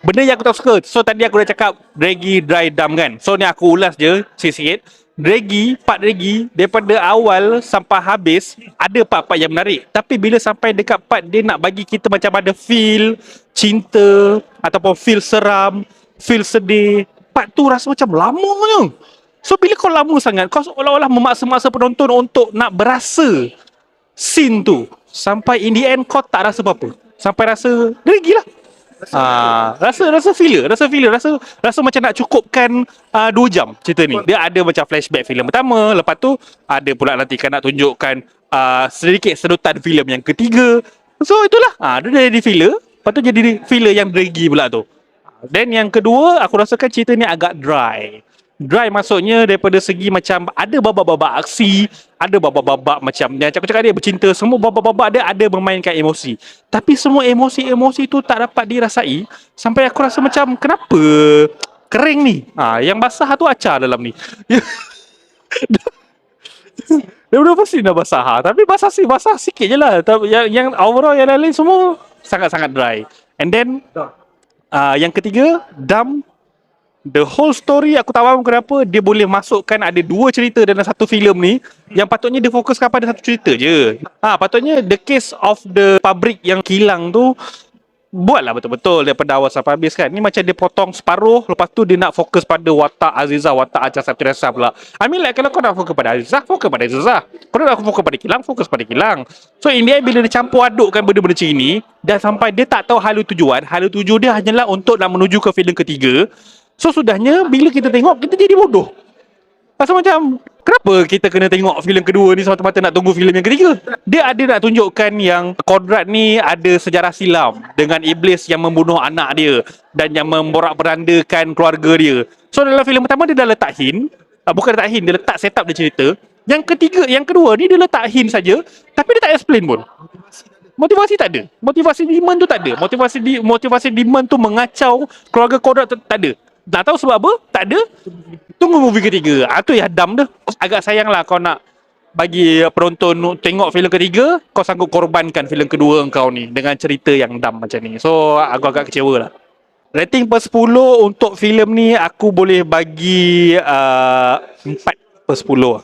benda yang aku tak suka. So tadi aku dah cakap draggy, dry, dumb kan. So ni aku ulas je sikit-sikit. Draggy, part draggy daripada awal sampai habis ada part-part yang menarik. Tapi bila sampai dekat part dia nak bagi kita macam ada feel cinta ataupun feel seram, feel sedih. Part tu rasa macam lamanya. So bila kau lama sangat, kau seolah-olah memaksa-maksa penonton untuk nak berasa scene tu. Sampai in the end kau tak rasa apa-apa. Sampai rasa draggy lah. Ah, rasa rasa filler, rasa filler, rasa rasa macam nak cukupkan uh, 2 jam cerita ni. Dia ada macam flashback filem pertama, lepas tu ada pula nanti kan nak tunjukkan uh, sedikit sedutan filem yang ketiga. So itulah. Ah, dia dah jadi filler, lepas tu jadi filler yang draggy pula tu. Then yang kedua, aku rasakan cerita ni agak dry. Dry maksudnya daripada segi macam ada babak-babak aksi, ada babak-babak macam yang aku cakap dia bercinta, semua babak-babak dia ada memainkan emosi. Tapi semua emosi-emosi tu tak dapat dirasai sampai aku rasa macam kenapa kering ni. Ha, yang basah tu acar dalam ni. Dia udah pasti dah basah ha. Tapi basah sih basah sikit je lah Tapi Yang, yang overall yang lain semua Sangat-sangat dry And then uh, Yang ketiga Dumb The whole story aku tak faham kenapa dia boleh masukkan ada dua cerita dalam satu filem ni yang patutnya dia fokuskan pada satu cerita je. Ha patutnya the case of the pabrik yang kilang tu buatlah betul-betul daripada awal sampai habis kan. Ni macam dia potong separuh lepas tu dia nak fokus pada watak Aziza, watak Ajar Saptirasa pula. I mean like kalau kau nak fokus pada Aziza, fokus pada Aziza. Kau nak fokus pada kilang, fokus pada kilang. So in the end bila dia campur adukkan benda-benda macam ini dan sampai dia tak tahu halu tujuan, halu tuju dia hanyalah untuk nak menuju ke filem ketiga. So sudahnya bila kita tengok kita jadi bodoh. Pasal macam kenapa kita kena tengok filem kedua ni semata-mata nak tunggu filem yang ketiga? Dia ada nak tunjukkan yang Kodrat ni ada sejarah silam dengan iblis yang membunuh anak dia dan yang memborak-berandakan keluarga dia. So dalam filem pertama dia dah letak hint, uh, bukan letak hint, dia letak setup dia cerita. Yang ketiga, yang kedua ni dia letak hint saja tapi dia tak explain pun. Motivasi tak ada. Motivasi demand tu tak ada. Motivasi di, motivasi demand tu mengacau keluarga Kodrat tu tak ada. Tak tahu sebab apa? Tak ada. Tunggu movie ketiga. Ah tu ya dam dah. Agak sayang lah kau nak bagi penonton tengok filem ketiga, kau sanggup korbankan filem kedua kau ni dengan cerita yang dam macam ni. So aku agak kecewa lah. Rating per 10 untuk filem ni aku boleh bagi uh, 4 per 10 lah.